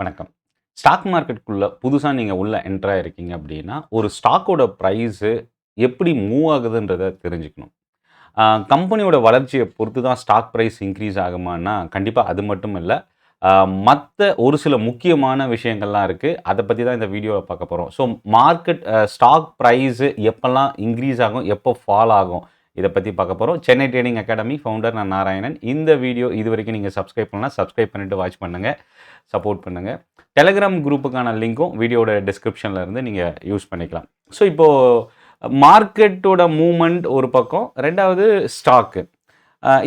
வணக்கம். ஸ்டாக் மார்க்கெட்டுக்குள்ளே புதுசாக நீங்கள் உள்ளே என்ட்ராக இருக்கீங்க அப்படின்னா ஒரு ஸ்டாக்கோட ப்ரைஸு எப்படி மூவ் ஆகுதுன்றதை தெரிஞ்சுக்கணும். கம்பெனியோட வளர்ச்சியை பொறுத்து தான் ஸ்டாக் ப்ரைஸ் இன்க்ரீஸ் ஆகுமான்னா கண்டிப்பாக அது மட்டும் இல்லை மற்ற ஒரு சில முக்கியமான விஷயங்கள்லாம் இருக்குது அதை பற்றி தான் இந்த வீடியோவில் பார்க்க போகிறோம் ஸோ மார்க்கெட் ஸ்டாக் ப்ரைஸு எப்போல்லாம் இன்க்ரீஸ் ஆகும் எப்போ ஃபால் ஆகும் இதை பற்றி பார்க்க போகிறோம் சென்னை ட்ரேடிங் அகாடமி ஃபவுண்டர் நான் நாராயணன். இந்த வீடியோ இது வரைக்கும் நீங்கள் சப்ஸ்கிரைப் பண்ணலாம் சப்ஸ்கிரைப் பண்ணிவிட்டு வாட்ச் பண்ணுங்கள் சப்போர்ட் பண்ணுங்கள் டெலகிராம் குரூப்புக்கான லிங்க்கும் வீடியோட டிஸ்கிரிப்ஷனில் இருந்து நீங்கள் யூஸ் பண்ணிக்கலாம். ஸோ இப்போது மார்க்கெட்டோட மூமெண்ட் ஒரு பக்கம். ரெண்டாவது ஸ்டாக்கு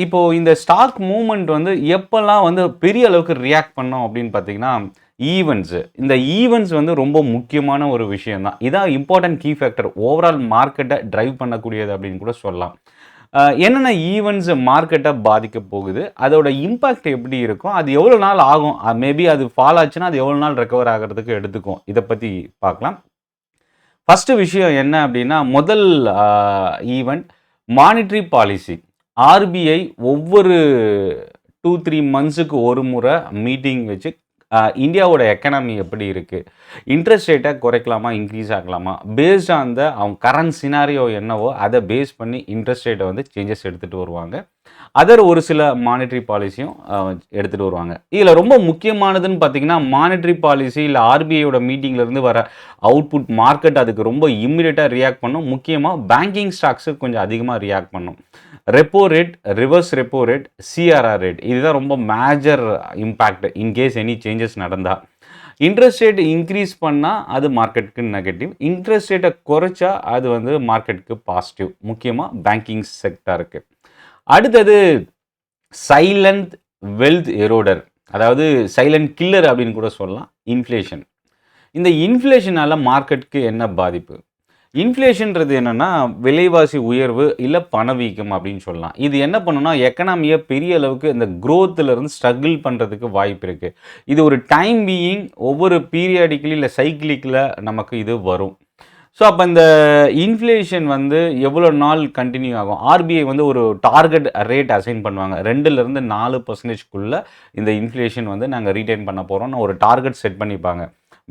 இப்போது இந்த ஸ்டாக் மூமெண்ட் வந்து எப்போல்லாம் வந்து பெரிய அளவுக்கு ரியாக்ட் பண்ணோம் அப்படின்னு பார்த்தீங்கன்னா ஈவெண்ட்ஸு இந்த ஈவெண்ட்ஸ் வந்து ரொம்ப முக்கியமான ஒரு விஷயம் தான் இதான் இம்பார்ட்டன்ட் கீ ஃபேக்டர் ஓவரால் மார்க்கெட்டை ட்ரைவ் பண்ணக்கூடியது அப்படின்னு கூட சொல்லலாம். என்னென்ன ஈவெண்ட்ஸ் மார்க்கெட்டை பாதிக்க போகுது? அதோட இம்பாக்ட் எப்படி இருக்கும்? அது எவ்வளோ நாள் ஆகும்? மேபி அது ஃபால் ஆச்சுன்னா அது எவ்வளோ நாள் ரெக்கவர் ஆகிறதுக்கு எடுத்துக்கும். இதை பற்றி பார்க்கலாம். ஃபஸ்ட்டு விஷயம் என்ன அப்படின்னா முதல் ஈவெண்ட் மானிட்ரி பாலிசி ஆர்பிஐ ஒவ்வொரு டூ த்ரீ மந்த்ஸுக்கு ஒரு முறை மீட்டிங் வச்சு இந்தியாவோட எக்கனாமி எப்படி இருக்குது இன்ட்ரெஸ்ட் ரேட்டை குறைக்கலாமா இன்க்ரீஸ் ஆகலாமா? பேஸ்ட் ஆன் த அவங்க கரண்ட் சினாரியோ என்னவோ அதை பேஸ் பண்ணி இன்ட்ரெஸ்ட் ரேட்டை வந்து சேஞ்சஸ் எடுத்துகிட்டு வருவாங்க. அதர் ஒரு சில மானிட்ரி பாலிசியும் எடுத்துகிட்டு வருவாங்க. இதில் ரொம்ப முக்கியமானதுன்னு பார்த்தீங்கன்னா மானிட்ரி பாலிசி இல்லை ஆர்பிஐயோட மீட்டிங்லேருந்து வர அவுட்புட் மார்க்கெட் அதுக்கு ரொம்ப இம்மிடியட்டாக ரியாக்ட் பண்ணும். முக்கியமாக பேங்கிங் ஸ்டாக்ஸு கொஞ்சம் அதிகமாக ரியாக்ட் பண்ணும். Repo rate reverse repo rate CRR rate இதுதான் ரொம்ப major impact in case any changes நடந்தால் இன்ட்ரெஸ்ட் ரேட் இன்க்ரீஸ் பண்ணால் அது மார்க்கெட்டுக்கு நெகட்டிவ் இன்ட்ரெஸ்ட் ரேட்டை குறைச்சா அது வந்து மார்க்கெட்டுக்கு பாசிட்டிவ் முக்கியமாக பேங்கிங் செக்டருக்கு அடுத்தது சைலண்ட் வெல்த் எரோடர் அதாவது சைலண்ட் கில்லர் அப்படின்னு கூட சொல்லலாம். இன்ஃப்ளேஷன் இந்த இன்ஃப்ளேஷனால் மார்க்கெட்டுக்கு என்ன பாதிப்பு? இன்ஃப்ளேஷன்றது என்னென்னா விலைவாசி உயர்வு இல்லை பணவீக்கம் அப்படின்னு சொல்லலாம். இது என்ன பண்ணுன்னா எக்கனாமியை பெரிய அளவுக்கு இந்த க்ரோத்துலேருந்து ஸ்ட்ரகிள் பண்ணுறதுக்கு வாய்ப்பு இருக்குது இது ஒரு டைம் பீயிங் ஒவ்வொரு பீரியாடிக்கலி இல்லை சைக்கிளிக்கில் நமக்கு இது வரும். ஸோ அப்போ இந்த இன்ஃப்ளேஷன் வந்து எவ்வளோ நாள் கண்டினியூ ஆகும்? ஆர்பிஐ வந்து ஒரு டார்கெட் ரேட் அசைன் பண்ணுவாங்க. ரெண்டுலேருந்து நாலு பர்சன்டேஜ்க்குள்ளே இந்த இன்ஃப்ளேஷன் வந்து நாங்கள் ரீட்டைன் பண்ண போகிறோம்னு ஒரு டார்கெட் செட் பண்ணிப்பாங்க.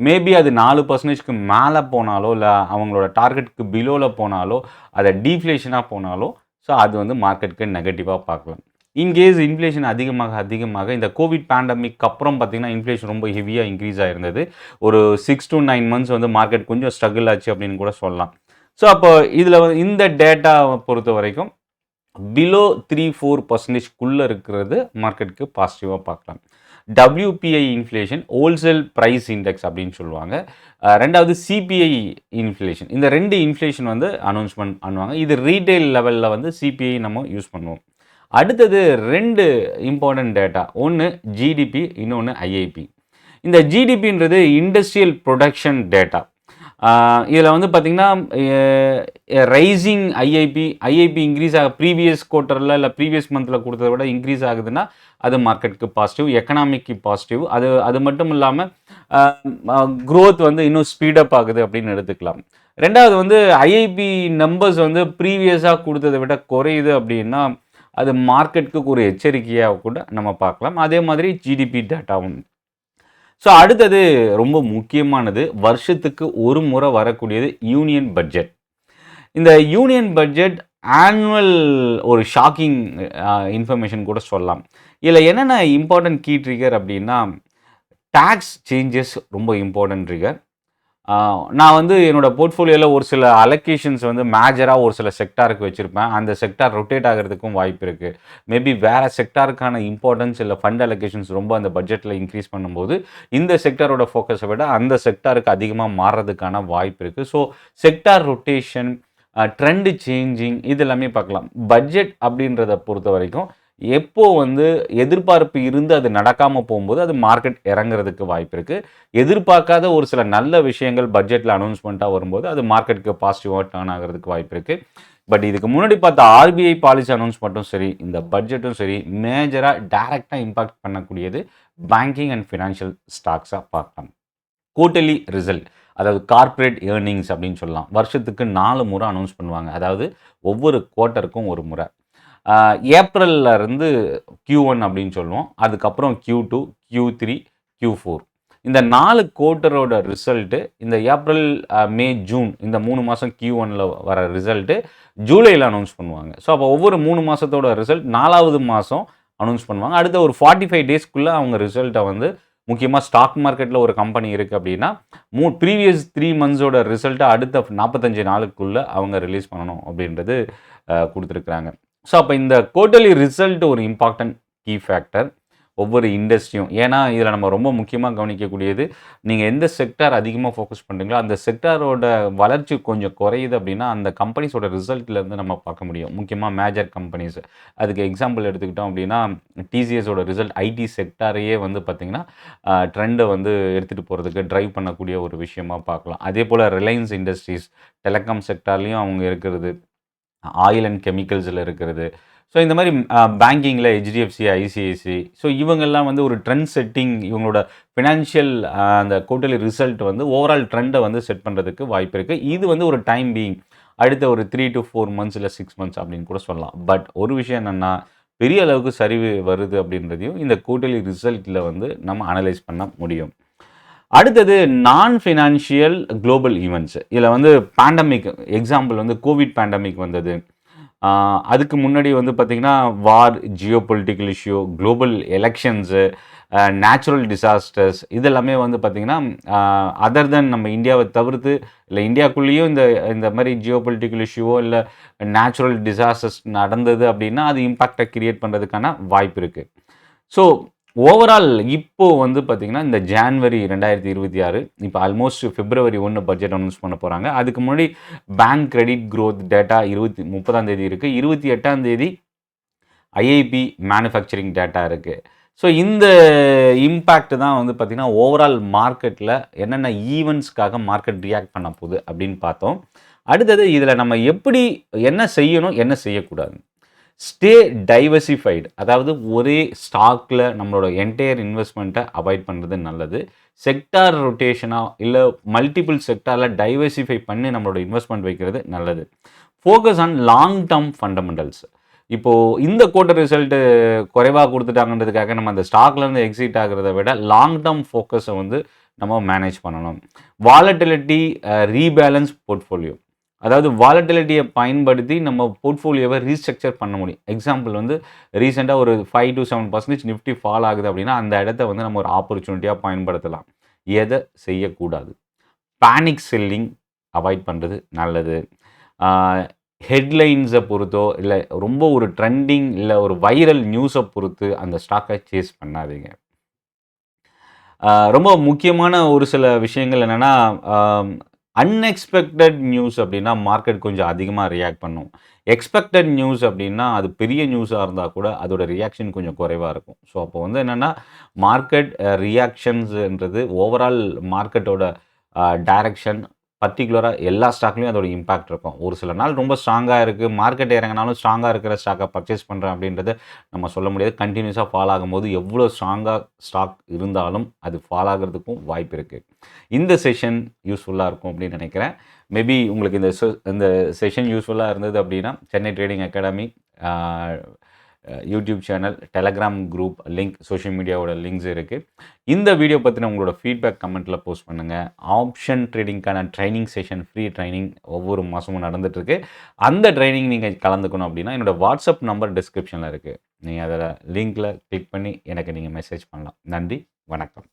மேபி அது நாலு பர்சன்டேஜ்க்கு மேலே போனாலோ இல்லை அவங்களோட டார்கெட்டுக்கு பிலோவில் போனாலோ அதை டீஃப்ளேஷனாக போனாலோ ஸோ அது வந்து மார்க்கெட்டுக்கு நெகட்டிவாக பார்க்கலாம். இன்கேஸ் இன்ஃப்ளேஷன் அதிகமாக அதிகமாக இந்த கோவிட் பேண்டமிக் அப்புறம் பார்த்தீங்கன்னா இன்ஃப்ளேஷன் ரொம்ப ஹெவியாக இன்க்ரீஸ் ஆகிருந்தது ஒரு சிக்ஸ் டு நைன் மந்த்ஸ் வந்து மார்க்கெட் கொஞ்சம் ஸ்ட்ரகிள் ஆச்சு அப்படின்னு கூட சொல்லலாம். ஸோ அப்போ இதில் இந்த டேட்டாவை பொறுத்த வரைக்கும் பிலோ த்ரீ ஃபோர் பர்சன்டேஜ்குள்ளே இருக்கிறது மார்க்கெட்டுக்கு பாசிட்டிவாக பார்க்கலாம். WPI inflation wholesale price index அப்படின்னு சொல்லுவாங்க. ரெண்டாவது சிபிஐ இன்ஃப்ளேஷன் இந்த ரெண்டு இன்ஃப்ளேஷன் வந்து அனௌன்ஸ்மெண்ட் பண்ணுவாங்க. இது ரீட்டைல் லெவலில் வந்து சிபிஐ நம்ம யூஸ் பண்ணுவோம். அடுத்தது ரெண்டு இம்பார்ட்டன்ட் டேட்டா ஒன்று ஜிடிபி இன்னொன்று ஐஐபி இந்த ஜிடிபின்றது இண்டஸ்ட்ரியல் ப்ரொடக்ஷன் டேட்டா இதில் வந்து பார்த்திங்கன்னா ரைசிங் ஐஐபி ஐஐபி இன்க்ரீஸ் ஆக ப்ரீவியஸ் குவார்ட்டரில் இல்லை ப்ரீவியஸ் மந்தில் கொடுத்தத விட இன்க்ரீஸ் ஆகுதுன்னா அது மார்க்கெட்டுக்கு பாசிட்டிவ் எக்கனாமிக்கு பாசிட்டிவ் அது அது மட்டும் இல்லாமல் க்ரோத் வந்து இன்னும் ஸ்பீடப் ஆகுது அப்படின்னு எடுத்துக்கலாம். ரெண்டாவது வந்து ஐஐபி நம்பர்ஸ் வந்து ப்ரீவியஸாக கொடுத்ததை விட குறையுது அப்படின்னா அது மார்க்கெட்டுக்கு ஒரு எச்சரிக்கையாக கூட நம்ம பார்க்கலாம். அதே மாதிரி ஜிடிபி டேட்டாவும் ஸோ அடுத்தது ரொம்ப முக்கியமானது வருஷத்துக்கு ஒரு முறை வரக்கூடியது யூனியன் பட்ஜெட். இந்த யூனியன் பட்ஜெட் ஆனுவல் ஒரு ஷாக்கிங் இன்ஃபர்மேஷன் கூட சொல்லலாம். இதில் என்னென்ன இம்பார்ட்டன்ட் கீ ட்ரிகர் அப்படின்னா டேக்ஸ் சேஞ்சஸ் ரொம்ப இம்பார்ட்டன்ட் ட்ரிகர் நான் வந்து என்னோடய போர்ட்ஃபோலியோவில் ஒரு சில அலொகேஷன்ஸ் வந்து மேஜராக ஒரு சில செக்டாருக்கு வச்சுருப்பேன். அந்த செக்டார் ரொட்டேட் ஆகிறதுக்கும் வாய்ப்பு இருக்குது மேபி வேறு செக்டாருக்கான இம்பார்ட்டன்ஸ் இல்லை ஃபண்ட் அலொகேஷன்ஸ் ரொம்ப அந்த பட்ஜெட்டில் இன்க்ரீஸ் பண்ணும்போது இந்த செக்டாரோட ஃபோக்கஸை விட அந்த செக்டாருக்கு அதிகமாக மாறுறதுக்கான வாய்ப்பு இருக்குது so sector rotation trend changing இது எல்லாமே பார்க்கலாம். பட்ஜெட் அப்படின்றத பொறுத்த வரைக்கும் எப்போ வந்து எதிர்பார்ப்பு இருந்து அது நடக்காமல் போகும்போது அது மார்க்கெட் இறங்குறதுக்கு வாய்ப்பு இருக்குது எதிர்பார்க்காத ஒரு சில நல்ல விஷயங்கள் பட்ஜெட்டில் அனௌன்ஸ்மெண்ட்டாக வரும்போது அது மார்க்கெட்டுக்கு பாசிட்டிவாக டேர்ன் ஆகிறதுக்கு வாய்ப்பு இருக்குது பட் இதுக்கு முன்னாடி பார்த்தா ஆர்பிஐ பாலிசி அனௌன்ஸ்மெண்ட்டும் சரி இந்த பட்ஜெட்டும் சரி மேஜராக டைரெக்டாக இம்பாக்ட் பண்ணக்கூடியது பேங்கிங் அண்ட் ஃபினான்ஷியல் ஸ்டாக்ஸாக பார்க்கலாம். கூட்டலி ரிசல்ட் அதாவது கார்ப்பரேட் ஏர்னிங்ஸ் அப்படின்னு சொல்லலாம். வருஷத்துக்கு நாலு முறை அனௌன்ஸ் பண்ணுவாங்க. அதாவது ஒவ்வொரு குவார்ட்டருக்கும் ஒரு முறை. ஏப்ரல்ல இருந்து கியூ ஒன் அப்படின்னு சொல்லுவோம். அதுக்கப்புறம் Q two Q three Q4 இந்த நாலு குவார்ட்டரோட ரிசல்ட்டு இந்த ஏப்ரல் மே ஜூன் இந்த மூணு மாதம் கியூ ஒனில் வர ரிசல்ட்டு ஜூலையில் அனௌன்ஸ் பண்ணுவாங்க. ஸோ அப்போ ஒவ்வொரு மூணு மாதத்தோட ரிசல்ட் நாலாவது மாதம் அனௌன்ஸ் பண்ணுவாங்க. அடுத்த ஒரு ஃபார்ட்டி ஃபைவ் டேஸ்க்குள்ளே அவங்க ரிசல்ட்டை வந்து முக்கியமாக ஸ்டாக் மார்க்கெட்டில் ஒரு கம்பெனி இருக்குது அப்படின்னா மூ ப்ரீவியஸ் த்ரீ மந்த்ஸோட ரிசல்ட்டை அடுத்த நாற்பத்தஞ்சு நாளுக்குள்ளே அவங்க ரிலீஸ் பண்ணணும் அப்படின்றது கொடுத்துருக்குறாங்க. ஸோ அப்போ இந்த குவார்ட்டர்லி ரிசல்ட் ஒரு இம்பார்ட்டன்ட் கீ ஃபேக்டர் ஒவ்வொரு இண்டஸ்ட்ரியும் ஏன்னா இதில் நம்ம ரொம்ப முக்கியமாக கவனிக்கக்கூடியது நீங்கள் எந்த செக்டார் அதிகமாக ஃபோக்கஸ் பண்ணுறீங்களோ அந்த செக்டாரோட வளர்ச்சி கொஞ்சம் குறையுது அப்படின்னா அந்த கம்பெனிஸோட ரிசல்ட்லேருந்து நம்ம பார்க்க முடியும். முக்கியமாக மேஜர் கம்பெனிஸ் அதுக்கு எக்ஸாம்பிள் எடுத்துக்கிட்டோம் அப்படின்னா டிசிஎஸோட ரிசல்ட் ஐடி செக்டாரையே வந்து பார்த்திங்கன்னா ட்ரெண்டை வந்து எடுத்துகிட்டு போகிறதுக்கு ட்ரைவ் பண்ணக்கூடிய ஒரு விஷயமாக பார்க்கலாம். அதே போல் ரிலையன்ஸ் இண்டஸ்ட்ரீஸ் டெலகாம் செக்டார்லேயும் அவங்க இருக்கிறது. ஆயில் அண்ட் கெமிக்கல்ஸில் இருக்கிறது. ஸோ இந்த மாதிரி பேங்கிங்கில் ஹெச்டிஎஃப்சி ஐசிஐசி ஸோ இவங்கெல்லாம் வந்து ஒரு ட்ரெண்ட் செட்டிங் இவங்களோட ஃபினான்ஷியல் அந்த குவார்ட்டர்லி ரிசல்ட் வந்து ஓவரால் ட்ரெண்டை வந்து செட் பண்ணுறதுக்கு வாய்ப்பு இருக்குது இது வந்து ஒரு டைம் பீயிங் அடுத்த ஒரு த்ரீ டு ஃபோர் மந்த்ஸ் இல்லை சிக்ஸ் மந்த்ஸ் அப்படின்னு கூட சொல்லலாம். பட் ஒரு விஷயம் என்னென்னா பெரிய அளவுக்கு சரிவு வருது அப்படின்றதையும் இந்த குவார்ட்டர்லி ரிசல்ட்டில் வந்து நம்ம அனலைஸ் பண்ண முடியும். அடுத்தது நான் ஃபினான்ஷியல் குளோபல் ஈவெண்ட்ஸ் இதில் வந்து பேண்டமிக் எக்ஸாம்பிள் வந்து கோவிட் பேண்டமிக் வந்தது. அதுக்கு முன்னாடி வந்து பார்த்திங்கன்னா war geopolitical issue global elections natural disasters இதெல்லாமே வந்து பார்த்திங்கன்னா அதர் தென் நம்ம இந்தியாவை தவிர்த்து இல்லை இந்தியாக்குள்ளேயும் இந்த இந்த மாதிரி ஜியோ பொலிட்டிக்கல் இஷ்யூவோ இல்லை நேச்சுரல் டிசாஸ்டர்ஸ் நடந்தது அப்படின்னா அது இம்பேக்டை க்ரியேட் பண்ணுறதுக்கான வாய்ப்பு இருக்குது ஸோ ஓவரால் இப்போ வந்து பார்த்திங்கன்னா இந்த ஜான்வரி ரெண்டாயிரத்தி இருபத்தி ஆறு இப்போ ஆல்மோஸ்ட் பிப்ரவரி ஒன்று பட்ஜெட் அனௌன்ஸ் பண்ண போகிறாங்க அதுக்கு முன்னாடி பேங்க் கிரெடிட் க்ரோத் டேட்டா இருபத்தி முப்பதாம் தேதி இருக்குது இருபத்தி எட்டாம் தேதி ஐஐபி மேனுஃபேக்சரிங் டேட்டா இருக்குது ஸோ இந்த இம்பேக்ட் தான் வந்து பார்த்திங்கன்னா ஓவரால் மார்க்கெட்டில் என்னென்ன ஈவெண்ட்ஸ்க்காக மார்க்கெட் ரியாக்ட் பண்ண போகுது அப்படின்னு பார்த்தோம். அடுத்தது இதில் நம்ம எப்படி என்ன செய்யணும் என்ன செய்யக்கூடாது ஸ்டே டைவர்சிஃபைடு அதாவது ஒரே ஸ்டாக்கில் நம்மளோட என்டையர் இன்வெஸ்ட்மெண்ட்டை அவாய்ட் பண்ணுறது நல்லது. செக்டார் ரொட்டேஷனாக இல்லை மல்டிபிள் செக்டாரில் டைவர்சிஃபை பண்ணி நம்மளோட இன்வெஸ்ட்மெண்ட் வைக்கிறது நல்லது. Focus on long term fundamentals இப்போது இந்த குவார்ட்டர் ரிசல்ட்டு குறைவாக கொடுத்துட்டாங்கன்றதுக்காக நம்ம அந்த ஸ்டாக்லேருந்து எக்ஸிட் ஆகிறத விட லாங் டேர்ம் ஃபோக்கஸை வந்து நம்ம மேனேஜ் பண்ணணும். வாலட்டிலிட்டி ரீபேலன்ஸ் போர்ட்ஃபோலியோ அதாவது வாலட்டிலிட்டியை பயன்படுத்தி நம்ம போர்ட்ஃபோலியோவை ரீஸ்ட்ரக்சர் பண்ண முடியும். எக்ஸாம்பிள் வந்து ரீசெண்டாக ஒரு five to seven percentage Nifty fall ஆகுது அப்படின்னா அந்த இடத்த வந்து நம்ம ஒரு ஆப்பர்ச்சுனிட்டியாக பயன்படுத்தலாம். எதை? செய்யக்கூடாது. பேனிக் செல்லிங் அவாய்ட் பண்ணுறது நல்லது. ஹெட்லைன்ஸை பொறுத்தோ இல்லை ரொம்ப ஒரு ட்ரெண்டிங் இல்லை ஒரு வைரல் நியூஸை பொறுத்து அந்த ஸ்டாக்கை சேஸ் பண்ணாதீங்க. ரொம்ப முக்கியமான ஒரு சில விஷயங்கள் என்னென்னா அன்எக்ஸ்பெக்டட் நியூஸ் அப்படின்னா மார்க்கெட் கொஞ்சம் அதிகமாக ரியாக்ட் பண்ணும். எக்ஸ்பெக்டட் நியூஸ் அப்படின்னா அது பெரிய நியூஸாக இருந்தால் கூட அதோட ரியாக்ஷன் கொஞ்சம் குறைவாக இருக்கும். ஸோ அப்போ வந்து என்னென்னா மார்க்கெட் ரியாக்ஷன்ஸுன்றது ஓவரால் மார்க்கெட்டோட டைரக்ஷன் பர்டிகுலராக எல்லா ஸ்டாக்லேயும் அதோட இம்பாக்ட் இருக்கும். ஒரு சில நாள் ரொம்ப ஸ்ட்ராங்காக இருக்குது மார்க்கெட் இறங்கினாலும் ஸ்ட்ராங்காக இருக்கிற ஸ்டாக்கை பர்ச்சேஸ் பண்ணுறேன் அப்படின்றது நம்ம சொல்ல முடியாது. கண்டினியூஸாக ஃபால் ஆகும்போது எவ்வளோ ஸ்ட்ராங்காக ஸ்டாக் இருந்தாலும் அது ஃபால் ஆகிறதுக்கும் வாய்ப்பு இருக்குது இந்த செஷன் யூஸ்ஃபுல்லாக இருக்கும் அப்படின்னு நினைக்கிறேன். மேபி உங்களுக்கு இந்த இந்த செஷன் யூஸ்ஃபுல்லாக இருந்தது அப்படின்னா Chennai trading academy YouTube channel Telegram group link social மீடியாவோட links இருக்குது இந்த வீடியோ பற்றின உங்களோட ஃபீட்பேக் கமெண்ட்டில் போஸ்ட் பண்ணுங்கள் ஆப்ஷன் ட்ரேடிங்க்கான ட்ரைனிங் செஷன் ஃப்ரீ ட்ரைனிங் ஒவ்வொரு மாதமும் நடந்துகிட்ருக்கு அந்த ட்ரைனிங் நீங்கள் கலந்துக்கணும் அப்படின்னா என்னோடய வாட்ஸ்அப் நம்பர் டிஸ்கிரிப்ஷனில் இருக்குது நீங்கள் அதில் லிங்க்கில் கிளிக் பண்ணி எனக்கு நீங்கள் மெசேஜ் பண்ணலாம். நன்றி வணக்கம்.